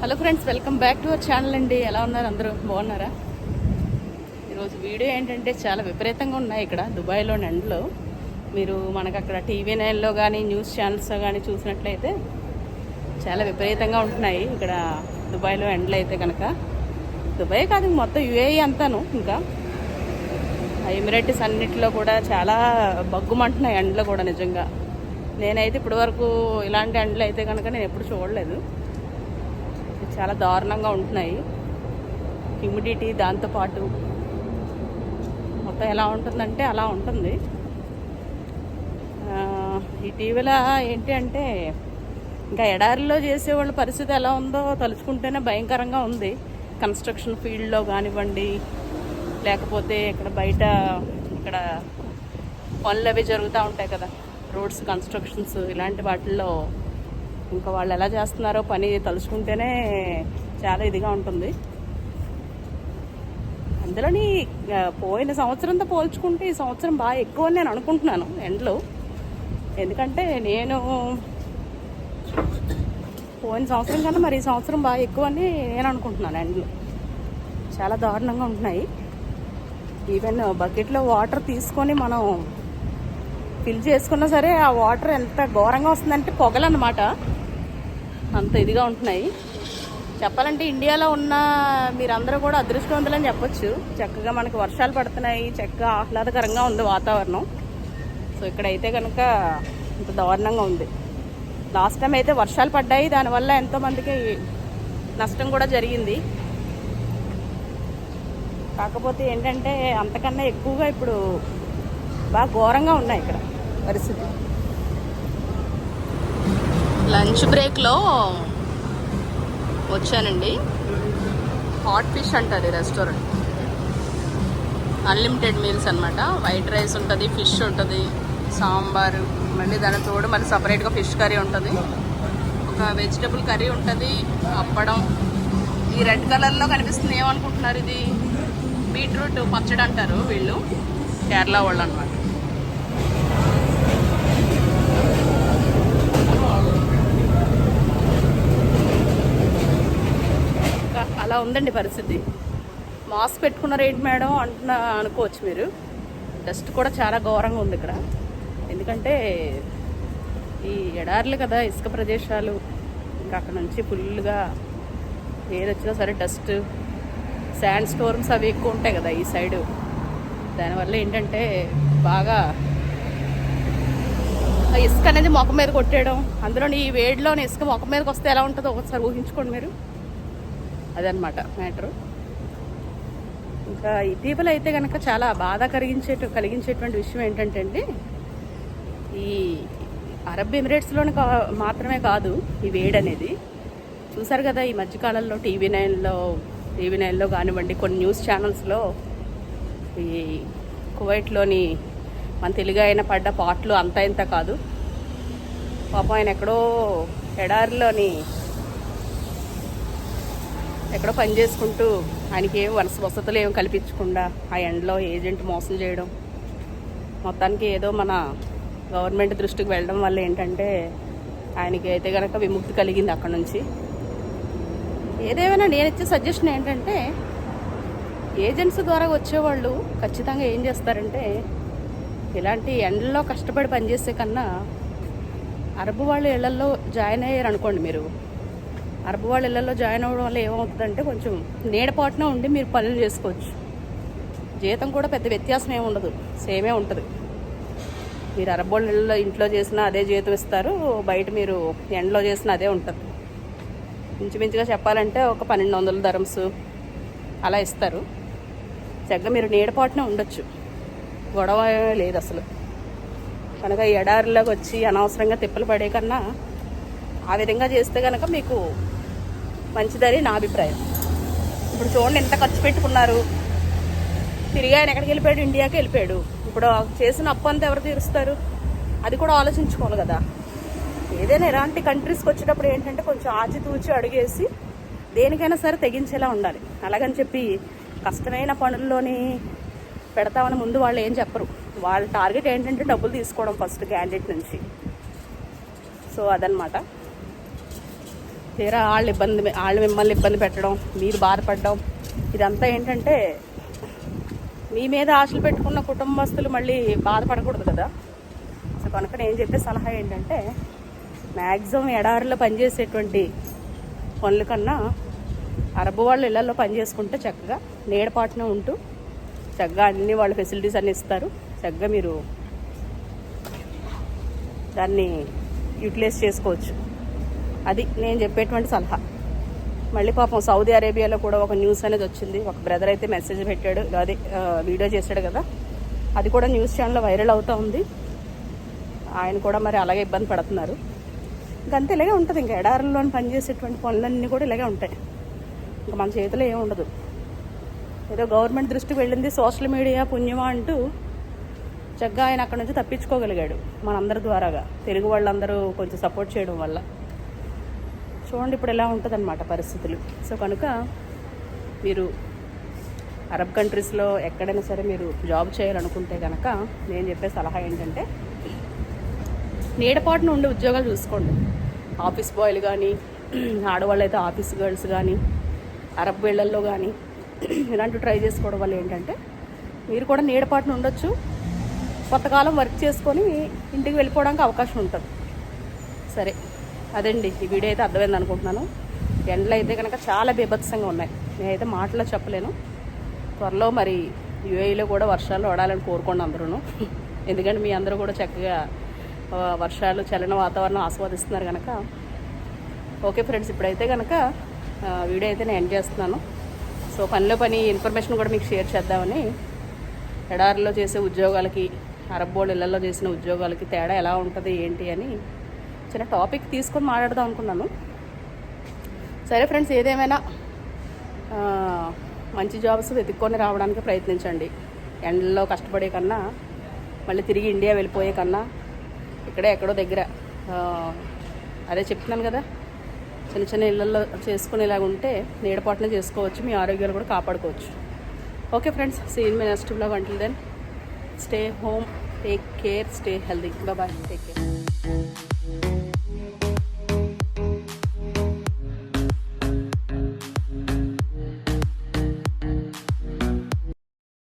Hello friends welcome back to our channel అండి. ఎలా ఉన్నారు అందరూ? బాగున్నారా? ఈరోజు వీడియో ఏంటంటే చాలా విపరీతంగా ఉన్నాయి ఇక్కడ దుబాయ్లో ఎండలో మీరు మనకు అక్కడ టీవీ నైన్లో కానీ న్యూస్ ఛానల్స్లో కానీ చూసినట్లయితే చాలా విపరీతంగా ఉంటున్నాయి ఇక్కడ దుబాయ్లో ఎండలు అయితే కనుక. దుబాయ్ కాదు మొత్తం యుఏఈ అంతాను ఇంకా. ఆ ఎమిరేటిస్ అన్నిటిలో కూడా చాలా బగ్గుమంటున్నాయి ఎండలు కూడా నిజంగా. నేనైతే ఇప్పటివరకు ఇలాంటి ఎండలు అయితే కనుక నేను ఎప్పుడు చూడలేదు. చాలా దారుణంగా ఉంటున్నాయి. హ్యూమిడిటీ దాంతోపాటు మొత్తం ఎలా ఉంటుందంటే అలా ఉంటుంది. ఇటీవల ఏంటి అంటే ఇంకా ఎడారిలో చేసేవాళ్ళ పరిస్థితి ఎలా ఉందో తలుచుకుంటేనే భయంకరంగా ఉంది. కన్స్ట్రక్షన్ ఫీల్డ్లో కానివ్వండి లేకపోతే ఇక్కడ బయట ఇక్కడ పనులు అవి జరుగుతూ ఉంటాయి కదా. రోడ్స్ కన్స్ట్రక్షన్స్ ఇలాంటి వాటిల్లో ఇంకా వాళ్ళు ఎలా చేస్తున్నారో పని తలుచుకుంటేనే చాలా ఇదిగా ఉంటుంది. అందులోని పోయిన సంవత్సరంతో పోల్చుకుంటే ఈ సంవత్సరం బాగా ఎక్కువ అని నేను అనుకుంటున్నాను ఎండ్లు. ఎందుకంటే నేను పోయిన సంవత్సరం కన్నా మరి ఈ సంవత్సరం బాగా ఎక్కువ అని నేను అనుకుంటున్నాను ఎండ్లు. చాలా దారుణంగా ఉంటున్నాయి. ఈవెన్ బకెట్లో వాటర్ తీసుకొని మనం ఫిల్ చేసుకున్నా సరే ఆ వాటర్ ఎంత ఘోరంగా వస్తుందంటే పొగలన్నమాట. అంత ఇదిగా ఉంటున్నాయి. చెప్పాలంటే ఇండియాలో ఉన్న మీరందరూ కూడా అదృష్టవంతులని చెప్పొచ్చు. చక్కగా మనకి వర్షాలు పడుతున్నాయి. చక్కగా ఆహ్లాదకరంగా ఉంది వాతావరణం. సో ఇక్కడైతే కనుక ఇంత దారుణంగా ఉంది. లాస్ట్ టైం అయితే వర్షాలు పడ్డాయి. దానివల్ల ఎంతోమందికి నష్టం కూడా జరిగింది. కాకపోతే ఏంటంటే అంతకన్నా ఎక్కువగా ఇప్పుడు బాగా ఘోరంగా ఉన్నాయి ఇక్కడ పరిస్థితి. లంచ్ బ్రేక్లో వచ్చానండి. హాట్ ఫిష్ అంటారు ఈ రెస్టారెంట్. అన్లిమిటెడ్ మీల్స్ అనమాట వైట్ రైస్ ఉంటుంది ఫిష్ ఉంటుంది సాంబారు మళ్ళీ దాని తోడు మరి సపరేట్గా ఫిష్ కర్రీ ఉంటుంది. ఒక వెజిటబుల్ కర్రీ ఉంటుంది అప్పడం. ఈ రెడ్ కలర్లో కనిపిస్తుంది ఏమనుకుంటున్నారు ఇది? బీట్రూట్ పచ్చడి అంటారు వీళ్ళు కేరళ వాళ్ళు అనమాట అలా ఉందండి పరిస్థితి. మాస్క్ పెట్టుకున్న రేట్ మేడం అంటున్న అనుకోవచ్చు మీరు. డస్ట్ కూడా చాలా ఘోరంగా ఉంది ఇక్కడ. ఎందుకంటే ఈ ఎడార్లు కదా ఇసుక ప్రదేశాలు. ఇంకా అక్కడ నుంచి ఫుల్గా ఏదొచ్చినా సరే డస్ట్ శాండ్ స్టోర్మ్స్ అవి ఎక్కువ ఉంటాయి కదా ఈ సైడు. దానివల్ల ఏంటంటే బాగా ఇసుక అనేది మొక్క మీద కొట్టేయడం. అందులోని ఈ వేడిలోని ఇసుక మొక్క మీదకి వస్తే ఎలా ఉంటుందో ఒకసారి ఊహించుకోండి మీరు. అదనమాట మ్యాటరు. ఇంకా ఇటీవల అయితే కనుక చాలా బాధ కలిగించే కలిగించేటువంటి విషయం ఏంటంటే అండి ఈ అరబ్ ఎమిరేట్స్లోని కా మాత్రమే కాదు ఈ వేడి అనేది. చూసారు కదా ఈ మధ్యకాలంలో టీవీ నైన్లో టీవీ నైన్లో కానివ్వండి కొన్ని న్యూస్ ఛానల్స్లో ఈ కువైట్లోని మన తెలుగు ఆయన పడ్డ పాటలు అంత ఇంత కాదు. పాపం ఆయన ఎక్కడో ఎడారిలోని ఎక్కడో పని చేసుకుంటూ ఆయనకి ఏం వలస వసతులు ఏం కల్పించకుండా ఆ ఎండలో ఏజెంట్ మోసం చేయడం. మొత్తానికి ఏదో మన గవర్నమెంట్ దృష్టికి వెళ్ళడం వల్ల ఏంటంటే ఆయనకి అయితే కనుక విముక్తి కలిగింది అక్కడ నుంచి. ఏదేమైనా నేను ఇచ్చే సజెషన్ ఏంటంటే ఏజెంట్స్ ద్వారా వచ్చేవాళ్ళు ఖచ్చితంగా ఏం చేస్తారంటే ఇలాంటి ఎండల్లో కష్టపడి పనిచేసే కన్నా అరబు వాళ్ళ ఇళ్ళలో జాయిన్ అయ్యారు అనుకోండి మీరు. అరబు వాళ్ళ ఇళ్ళలో జాయిన్ అవ్వడం వల్ల ఏమవుతుందంటే కొంచెం నీడపాటున ఉండి మీరు పనులు చేసుకోవచ్చు. జీతం కూడా పెద్ద వ్యత్యాసం ఏమి ఉండదు. సేమే ఉంటుంది. మీరు అరబ్ వాళ్ళ ఇళ్ళలో ఇంట్లో చేసినా అదే జీతం ఇస్తారు. బయట మీరు ఎండలో చేసిన అదే ఉంటుంది. ఇంచుమించుగా చెప్పాలంటే ఒక పన్నెండు వందల ధరమ్స్ అలా ఇస్తారు. చక్కగా మీరు నీడపాటున ఉండొచ్చు. గొడవ లేదు అసలు. కనుక ఎడారిలోకి వచ్చి అనవసరంగా తిప్పలు పడే కన్నా ఆ విధంగా చేస్తే కనుక మీకు మంచిదని నా అభిప్రాయం. ఇప్పుడు చూడండి ఎంత ఖర్చు పెట్టుకున్నారు. తిరిగి ఆయన ఎక్కడికి వెళ్ళిపోయాడు? ఇండియాకి వెళ్ళిపోయాడు. ఇప్పుడు చేసిన అప్పు అంతా ఎవరు తీరుస్తారు? అది కూడా ఆలోచించుకోవాలి కదా. ఏదైనా ఎలాంటి కంట్రీస్కి వచ్చేటప్పుడు ఏంటంటే కొంచెం ఆచితూచి అడిగేసి దేనికైనా సరే తెగించేలా ఉండాలి. అలాగని చెప్పి కష్టమైన పనుల్లోని పెడతామని ముందు వాళ్ళు ఏం చెప్పరు. వాళ్ళ టార్గెట్ ఏంటంటే డబ్బులు తీసుకోవడం ఫస్ట్ క్యాండిడేట్ నుంచి. సో అదనమాట. తీరా వాళ్ళు ఇబ్బంది వాళ్ళు మిమ్మల్ని ఇబ్బంది పెట్టడం మీరు బాధపడడం ఇదంతా ఏంటంటే మీ మీద ఆశలు పెట్టుకున్న కుటుంబస్తులు మళ్ళీ బాధపడకూడదు కదా. సో కనుక నేను చెప్పే సలహా ఏంటంటే మ్యాక్సిమం ఎడారిలో పనిచేసేటువంటి పనుల కన్నా అరబు వాళ్ళు ఇళ్ళలో పని చేసుకుంటే చక్కగా నీడపాటున ఉంటూ చక్కగా అన్ని వాళ్ళ ఫెసిలిటీస్ అన్ని ఇస్తారు. చక్కగా మీరు దాన్ని యూటిలైజ్ చేసుకోవచ్చు. అది నేను చెప్పేటువంటి సలహా. మళ్ళీ పాపం సౌదీ అరేబియాలో కూడా ఒక న్యూస్ అనేది వచ్చింది. ఒక బ్రదర్ అయితే మెసేజ్ పెట్టాడు. అదే వీడియో చేశాడు కదా. అది కూడా న్యూస్ ఛానల్లో వైరల్ అవుతూ ఉంది. ఆయన కూడా మరి అలాగే ఇబ్బంది పడుతున్నారు. ఇంకంతే ఇలాగే ఉంటుంది. ఇంకా ఎడారుల్లో పనిచేసేటువంటి పనులన్నీ కూడా ఇలాగే ఉంటాయి. ఇంకా మన చేతిలో ఏమి ఉండదు. ఏదో గవర్నమెంట్ దృష్టికి వెళ్ళింది సోషల్ మీడియా పుణ్యమా అంటూ చక్కగా ఆయన అక్కడ నుంచి తప్పించుకోగలిగాడు మనందరి ద్వారాగా. తెలుగు వాళ్ళందరూ కొంచెం సపోర్ట్ చేయడం వల్ల. చూడండి ఇప్పుడు ఎలా ఉంటుందన్నమాట పరిస్థితులు. సో కనుక మీరు అరబ్ కంట్రీస్లో ఎక్కడైనా సరే మీరు జాబ్ చేయాలనుకుంటే కనుక నేను చెప్పే సలహా ఏంటంటే నీడపాటున ఉండే ఉద్యోగాలు చూసుకోండి. ఆఫీస్ బాయ్లు కానీ ఆడవాళ్ళు అయితే ఆఫీస్ గర్ల్స్ కానీ అరబ్ వేళ్ళల్లో కానీ ఇలాంటివి ట్రై చేసుకోవడం వల్ల ఏంటంటే మీరు కూడా నీడపాటున ఉండొచ్చు. కొంతకాలం వర్క్ చేసుకొని ఇంటికి వెళ్ళిపోవడానికి అవకాశం ఉంటుంది. సరే. అదండి ఈ వీడియో అయితే అర్థమైంది అనుకుంటున్నాను. ఎండలు అయితే కనుక చాలా బీభత్సంగా ఉన్నాయి. నేనైతే మాటలో చెప్పలేను. త్వరలో మరి యుఏఈలో కూడా వర్షాలు పడాలని కోరుకోండి అందరూ ఎందుకంటే మీ అందరూ కూడా చక్కగా వర్షాలు చలన వాతావరణం ఆస్వాదిస్తున్నారు కనుక ఓకే ఫ్రెండ్స్ ఇప్పుడైతే కనుక వీడియో అయితే నేను ఎండ్ చేస్తున్నాను. సో పనిలో పని ఇన్ఫర్మేషన్ కూడా మీకు షేర్ చేద్దామని ఎడారిలో చేసే ఉద్యోగాలకి అరబ్బోళ్ళు ఇళ్ళలో చేసిన ఉద్యోగాలకి తేడా ఎలా ఉంటుంది ఏంటి అని చిన్న టాపిక్ తీసుకొని మాట్లాడదాం అనుకున్నాను. సరే ఫ్రెండ్స్ ఏదేమైనా మంచి జాబ్స్ వెతుక్కొని రావడానికి ప్రయత్నించండి. ఎండల్లో కష్టపడే కన్నా మళ్ళీ తిరిగి ఇండియా వెళ్ళిపోయే కన్నా ఇక్కడే ఎక్కడో దగ్గర అదే చెప్తున్నాను కదా చిన్న చిన్న ఇళ్ళల్లో చేసుకునేలాగా ఉంటే నీడపాటున చేసుకోవచ్చు మీ ఆరోగ్యాలు కూడా కాపాడుకోవచ్చు. ఓకే ఫ్రెండ్స్ సీన్ మీ next blog. Until then stay home take care stay healthy bye take care